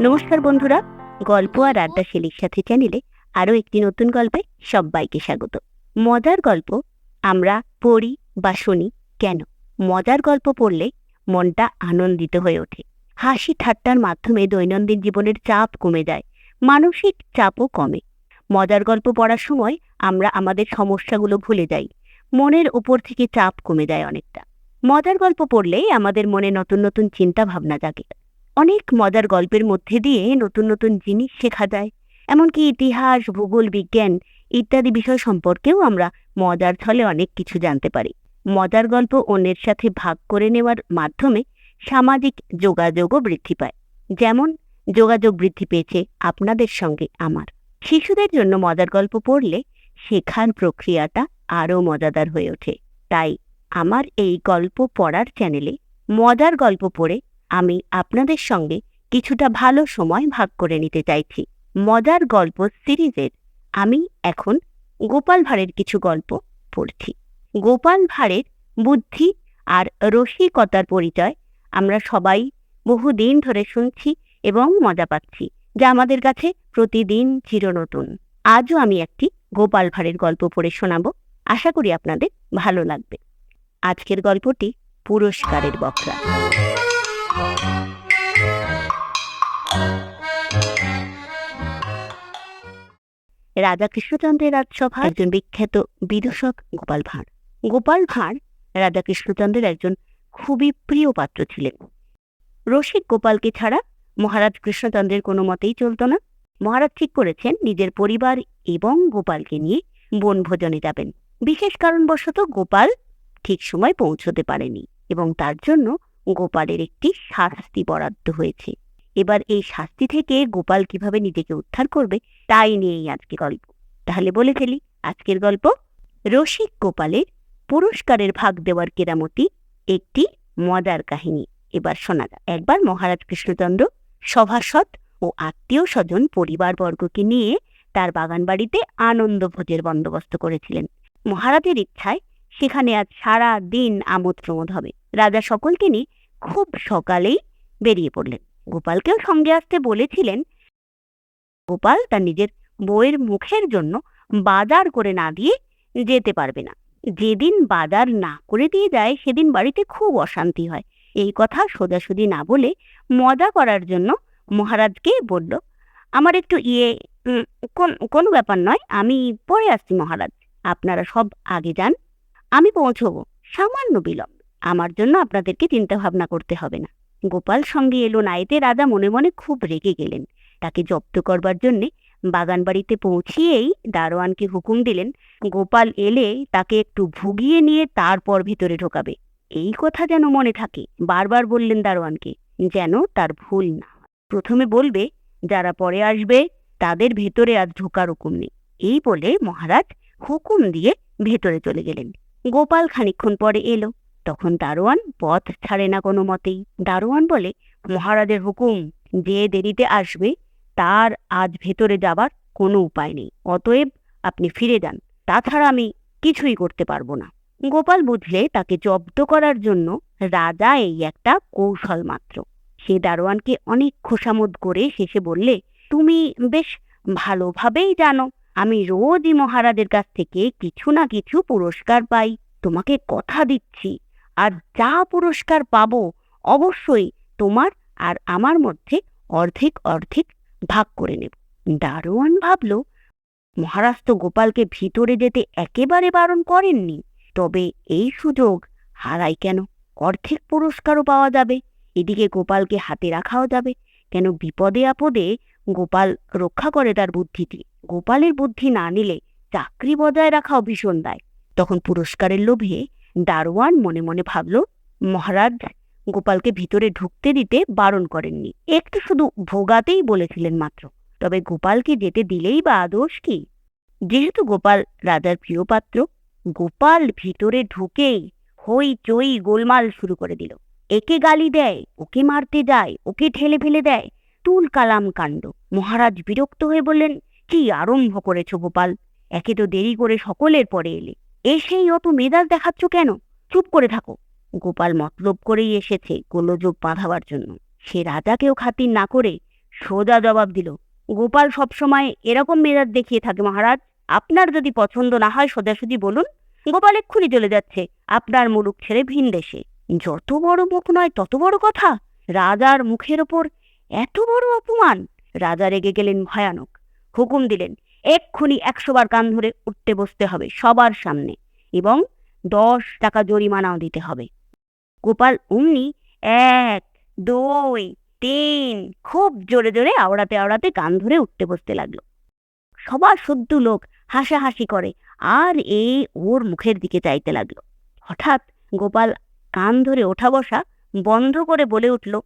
নমস্কার বন্ধুরা, গল্প আর আড্ডা শেলির সাথে চ্যানেলে আরও একটি নতুন গল্পে সবাইকে স্বাগত। মজার গল্প আমরা পড়ি বা শুনি কেন? মজার গল্প পড়লে মনটা আনন্দিত হয়ে ওঠে। হাসি ঠাট্টার মাধ্যমে দৈনন্দিন জীবনের চাপ কমে যায়, মানসিক চাপও কমে। মজার গল্প পড়ার সময় আমরা আমাদের সমস্যাগুলো ভুলে যাই, মনের উপর থেকে চাপ কমে যায় অনেকটা। মজার গল্প পড়লেই আমাদের মনে নতুন নতুন চিন্তা ভাবনা জাগে। অনেক মজার গল্পের মধ্যে দিয়ে নতুন নতুন জিনিস শেখা যায়। এমনকি ইতিহাস, ভূগোল, বিজ্ঞান ইত্যাদি বিষয় সম্পর্কেও আমরা মজার ছলে অনেক কিছু জানতে পারি। মজার গল্প অন্যের সাথে ভাগ করে নেওয়ার মাধ্যমে সামাজিক যোগাযোগও বৃদ্ধি পায়। যেমন, যোগাযোগ বৃদ্ধি পেয়েছে আপনাদের সঙ্গে আমার। শিশুদের জন্য মজার গল্প পড়লে শেখার প্রক্রিয়াটা আরও মজাদার হয়ে ওঠে। তাই আমার এই গল্প পড়ার চ্যানেলে মজার গল্প পড়ে আমি আপনাদের সঙ্গে কিছুটা ভালো সময় ভাগ করে নিতে চাইছি। মজার গল্প সিরিজের। আমি এখন গোপাল ভাঁড়ের কিছু গল্প পড়ছি। গোপাল ভাঁড়ের বুদ্ধি আর রসিকতার পরিচয় আমরা সবাই বহুদিন ধরে শুনছি এবং মজা পাচ্ছি, যা আমাদের কাছে প্রতিদিন চিরনতুন। আজও আমি একটি গোপাল ভাঁড়ের গল্প পড়ে শোনাবো। আশা করি আপনাদের ভালো লাগবে। আজকের গল্পটি পুরস্কারের বকরা রাজা কৃষ্ণচন্দ্রের রাজসভা একজন বিখ্যাত বিদূষক গোপাল ভাঁড়। গোপাল ভাঁড় রাজা কৃষ্ণচন্দ্রের একজন খুবই প্রিয় পাত্র ছিলেন। রসিক গোপালকে ছাড়া মহারাজ কৃষ্ণচন্দ্রের কোনো মতেই চলত না। মহারাজ ঠিক করেছেন নিজের পরিবার এবং গোপালকে নিয়ে বনভোজনে যাবেন। বিশেষ কারণবশত গোপাল ঠিক সময় পৌঁছতে পারেনি এবং তার জন্য গোপালের একটি শাস্তি বরাদ্দ হয়েছে। এবার এই শাস্তি থেকে গোপাল কীভাবে নিজেকে উদ্ধার করবে, তাই নিয়েই আজকে গল্প। তাহলে বলে ফেলি, আজকের গল্প, রসিক গোপালের পুরস্কারের ভাগ দেওয়ার কেরামতি একটি মজার কাহিনী। এবার শোনা যাক। একবার মহারাজ কৃষ্ণচন্দ্র সভাসদ ও আত্মীয় স্বজন পরিবারবর্গকে নিয়ে তার বাগান বাড়িতে আনন্দ ভোজের বন্দোবস্ত করেছিলেন। মহারাজের ইচ্ছায় সেখানে আজ সারা দিন আমোদ প্রমোদ হবে। রাজা সকলকে নিয়ে খুব সকালেই বেরিয়ে পড়লেন। গোপালকেও সঙ্গে আসতে বলেছিলেন, গোপাল তার নিজের বইয়ের মুখের জন্য বাজার করে না দিয়ে যেতে পারবে না। যেদিন বাজার না করে দিয়ে যায়, সেদিন বাড়িতে খুব অশান্তি হয়। এই কথা সোজাসুজি না বলে মজা করার জন্য মহারাজকে বলল, আমার একটু ইয়ে কোন, কোনো ব্যাপার নয়, আমি পরে আসছি মহারাজ। আপনারা সব আগে যান, আমি পৌঁছবো। সামান্য বিলম্ব। আমার জন্য আপনাদেরকে চিন্তা ভাবনা করতে হবে না। গোপাল সঙ্গে এলো না এতে রাজা মনে মনে খুব রেগে গেলেন। তাকে জব্দ করবার জন্যে বাগান বাড়িতে পৌঁছিয়েই দারোয়ানকে হুকুম দিলেন, গোপাল এলে তাকে একটু ভুগিয়ে নিয়ে তারপর ভিতরে ঢোকাবে। এই কথা যেন মনে থাকে। বারবার বললেন দারোয়ানকে, যেন তার ভুল না প্রথমে বলবে, যারা পরে আসবে তাদের ভেতরে আর ঢোকার হুকুম নেই। এই বলে মহারাজ হুকুম দিয়ে ভেতরে চলে গেলেন। গোপাল খানিকক্ষণ পরে এলো। তখন দারোয়ান পথ ছাড়ে না কোনো মতেই। দারোয়ান বলে, মহারাজের হুকুম, যে দেরিতে আসবে, তার আজ ভেতরে যাবার কোনো উপায় নেই। অতএব আপনি ফিরে যান। তাছাড়া আমি কিছুই করতে পারব না। গোপাল বুঝলে তাকে জব্দ করার জন্য রাজা এই একটা কৌশল মাত্র। সে দারোয়ানকে অনেক খোসামোদ করে শেষে বললে, তুমি বেশ ভালোভাবেই জানো, আমি রোজই মহারাজের কাছ থেকে কিছু না কিছু পুরস্কার পাই। তোমাকে কথা দিচ্ছি। আর যা পুরস্কার পাব অবশ্যই তোমার আর আমার মধ্যে অর্ধেক অর্ধেক ভাগ করে নেব। দারোয়ান ভাবল মহারাজ তো গোপালকে ভিতরে যেতে একেবারে বারণ করেননি, তবে এই সুযোগ হারাই কেন? অর্ধেক পুরস্কারও পাওয়া যাবে, এদিকে গোপালকে হাতে রাখাও যাবে, কেন বিপদে আপদে গোপাল রক্ষা করে তার বুদ্ধিটি। গোপালের বুদ্ধি না নিলে চাকরি বজায় রাখাও ভীষণ দায়। তখন পুরস্কারের লোভে দারোয়ান মনে মনে ভাবল, মহারাজ, গোপালকে ভিতরে ঢুকতে দিতে বারণ করেননি। একটু শুধু ভোগাতেই বলেছিলেন মাত্র। তবে গোপালকে যেতে দিলেই বা আদোষ কি? যেহেতু গোপাল রাজার প্রিয় পাত্র, গোপাল ভিতরে ঢুকেই হই চই গোলমাল শুরু করে দিল। একে গালি দেয়, ওকে মারতে যায়, ওকে ঠেলে ফেলে দেয়। তুল কালাম কাণ্ড। মহারাজ বিরক্ত হয়ে বললেন, কি আরম্ভ করেছ গোপাল? একে তো দেরি করে সকলের পরে এলে। এসেই অত মেজাজ দেখাচ্ছ কেন? চুপ করে থাকো। গোপাল মতলব করেই এসেছে গোলযোগ বাঁধাবার জন্য। সে রাজাকেও খাতির না করে সোজা জবাব দিল, গোপাল সবসময় এরকম মেজাজ দেখিয়ে থাকে মহারাজ। আপনার যদি পছন্দ না হয় সোজাসুজি বলুন। গোপাল এক্ষুনি চলে যাচ্ছে, আপনার মুলুক ছেড়ে ভিন দেশে। যত বড় মুখ নয় তত বড় কথা। রাজার মুখের ওপর এত বড় অপমান। রাজা রেগে গেলেন ভয়ানক। হুকুম দিলেন এক্ষুনি একশো বার কান ধরে উঠতে বসতে হবে সবার সামনে এবং দশ টাকা জরিমানাও দিতে হবে। গোপাল অমনি এক, দুই, তিন খুব জোরে জোরে আওড়াতে আওড়াতে কান ধরে উঠতে বসতে লাগল। সবার সদ্য লোক হাসাহাসি করে আর এ ওর মুখের দিকে চাইতে লাগল। হঠাৎ গোপাল কান ধরে ওঠা বসা বন্ধ করে বলে উঠল,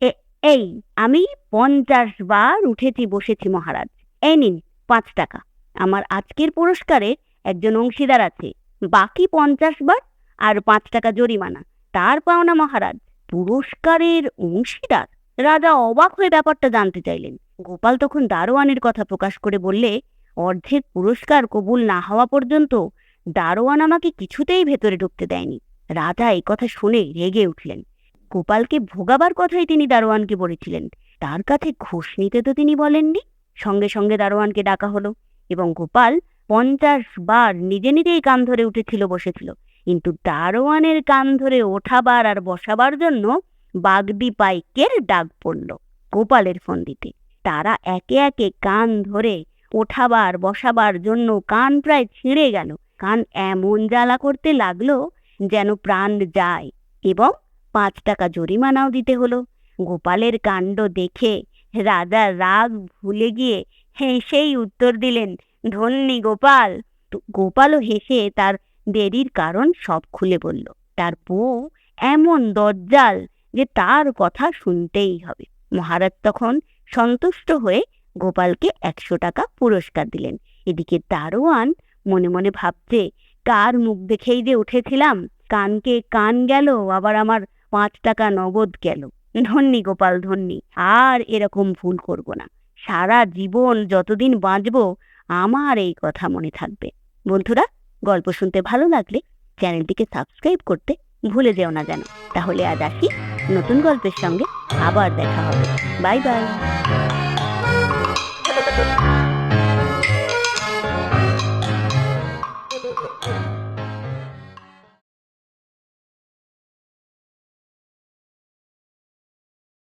"এ- এই আমি পঞ্চাশ বার উঠেছি, বসেছি মহারাজ এ নিন। পাঁচ টাকা। আমার আজকের পুরস্কারে একজন অংশীদার আছে। বাকি পঞ্চাশ বার আর পাঁচ টাকা জরিমানা। তার পাওনা মহারাজ পুরস্কারের অংশীদার। রাজা অবাক হয়ে ব্যাপারটা জানতে চাইলেন। গোপাল তখন দারোয়ানের কথা প্রকাশ করে বললে, অর্ধেক পুরস্কার কবুল না হওয়া পর্যন্ত দারোয়ান আমাকে কিছুতেই ভেতরে ঢুকতে দেয়নি। রাজা এই কথা শুনে রেগে উঠলেন। গোপালকে ভোগাবার কথাই তিনি দারোয়ানকে বলেছিলেন। তার কাছে ঘুষ নিতে তো তিনি বলেননি। সঙ্গে সঙ্গে দারোয়ানকে ডাকা হলো এবং গোপাল পঞ্চাশ বার নিজে নিজেই কান ধরে উঠেছিল, বসেছিল। কিন্তু দারোয়ানের কান ধরে ওঠাবার আর বসাবার জন্য বাগদি পাইকের ডাক পড়ল গোপালের ফোন দিতে। তারা একে একে কান ধরে ওঠাবার, বসাবার জন্য কান প্রায় ছিঁড়ে গেল। কান এমন জ্বালা করতে লাগল যেন প্রাণ যায় এবং পাঁচ টাকা জরিমানাও দিতে হলো। গোপালের কাণ্ড দেখে রাজা রাগ ভুলে গিয়ে হেসেই উত্তর দিলেন, ধন্যী গোপাল। গোপালও হেসে তার দেরির কারণ সব খুলে বলল। তার বউ এমন দজ্জাল যে তার কথা শুনতেই হবে। মহারাজ তখন সন্তুষ্ট হয়ে গোপালকে একশো টাকা পুরস্কার দিলেন। এদিকে দারোয়ান মনে মনে ভাবছে, কার মুখ দেখেই যে উঠেছিলাম, কানকে কান গেল, আবার আমার পাঁচ টাকা নগদ গেল। ধন্যী গোপাল ধন্যি, আর এরকম ভুল করব না। সারা জীবন যতদিন বাঁচব, আমার এই কথা মনে থাকবে। বন্ধুরা, গল্প শুনতে ভালো লাগলে চ্যানেলটিকে সাবস্ক্রাইব করতে ভুলে যেও না যেন। তাহলে আজ আসি নতুন গল্পের সঙ্গে, আবার দেখা হবে। Bye bye.